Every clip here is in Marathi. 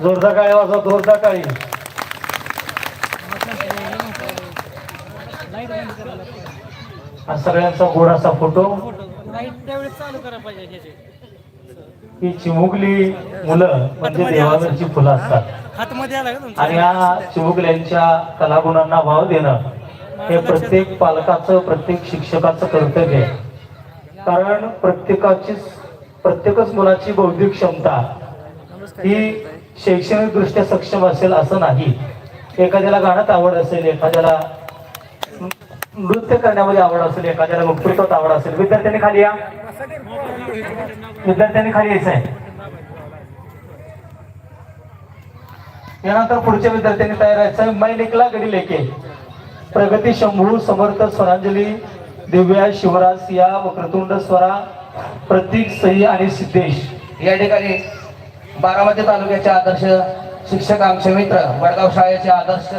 जोरदार काय वाजवा जोरदार काळी हा सगळ्यांचा गोड असा फोटो. ही चिमुकली मुलं म्हणजे देवावरची फुलं असतात. आणि या चिमुकल्यांच्या कलागुणांना भाव देणं हे प्रत्येक पालकाचं प्रत्येक शिक्षकाचं कर्तव्य आहे. कारण प्रत्येकाची प्रत्येकच मुलाची बौद्धिक क्षमता ही शैक्षणिक दृष्ट्या सक्षम असेल असं नाही. एखाद्याला गाण्यात आवड असेल एखाद्याला नृत्य करण्यामध्ये आवड असेल एखाद्याला वक्तृत्वात आवड असेल. विद्यार्थ्यांनी खाली या. विद्यार्थ्यांनी खाली यायचं आहे यानंतर पुढच्या विद्यार्थ्यांनी तयार व्हायचं मै लेखला गडी लेखे प्रगती शंभू समर्थ स्वरांजली दिव्या शिवराज सिया वक्रतुंड स्वरा प्रतीक सई आणि सिद्धेश. या ठिकाणी बारामती तालुक्याचे आदर्श शिक्षक आमचे मित्र वडगाव शाळेचे आदर्श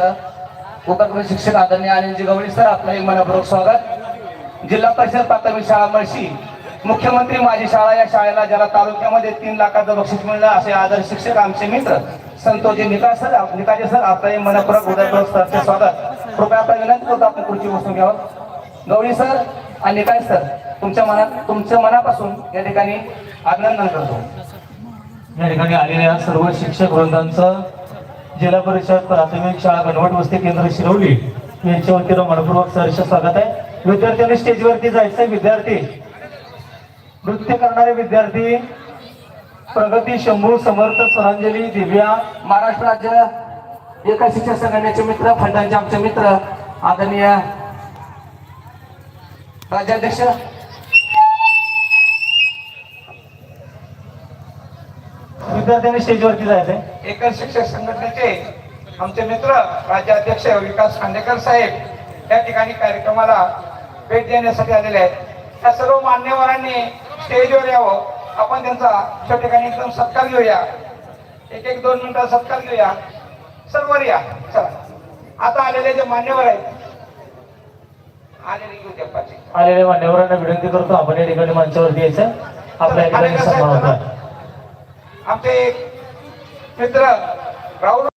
उपक्रम शिक्षक आदरणीय आनंदजी गवळी सर आपलं एक मनपूर्वक स्वागत. जिल्हा परिषद प्राथमिक शाळा मळशी मुख्यमंत्री माझी शाळा या शाळेला ज्याला तालुक्यामध्ये तीन लाखाचं बक्षीस मिळलं असे आदर्श शिक्षक आमचे मित्र संतोषजी निकाल सर निकाजे सर आपलं एक मनपूर्वक उदयपूर्वक सरचे स्वागत. कृपया आपला विनंती करतो आपण खुर्ची बसून घ्यावं. गवळी सर आणि निकाय सर तुमच्या मनात तुमच्या मनापासून या ठिकाणी अभिनंदन करतो. या ठिकाणी आलेल्या सर्व शिक्षक वृंदांचं जिल्हा परिषद प्राथमिक शाळा गणवट वस्ती केंद्र शिरवली यांच्या वतीनं मनपूर्वक सहर्ष स्वागत आहे. विद्यार्थ्यांनी स्टेजवरती जायचंय. विद्यार्थी नृत्य करणारे विद्यार्थी प्रगती शंभू समर्थ स्वरांजली दिव्या महाराष्ट्र राज्य एका शिक्षक संघटनेचे मित्र फंडांचे आमचे मित्र आदरणीय राज्याध्यक्ष विद्यार्थ्यांनी स्टेजवरती जायचंय. एकल शिक्षक संघटनेचे आमचे मित्र राज्याध्यक्ष विकास खांडेकर साहेब या ठिकाणी कार्यक्रमाला भेट देण्यासाठी आलेले आहेत. या सर्व मान्यवरांनी स्टेजवर यावं. आपण त्यांचा त्या ठिकाणी एकदम सत्कार घेऊया. एक एक दोन मिनिटं सत्कार घेऊया. सर्वर या. चला. आता आलेले जे मान्यवर आहेत आलेले घेऊ आलेल्या मान्यवरांना विनंती करतो आपण या ठिकाणी मंचावरती यायचं. आपल्या या ठिकाणी सन्मान होता आमचे मित्र राहुल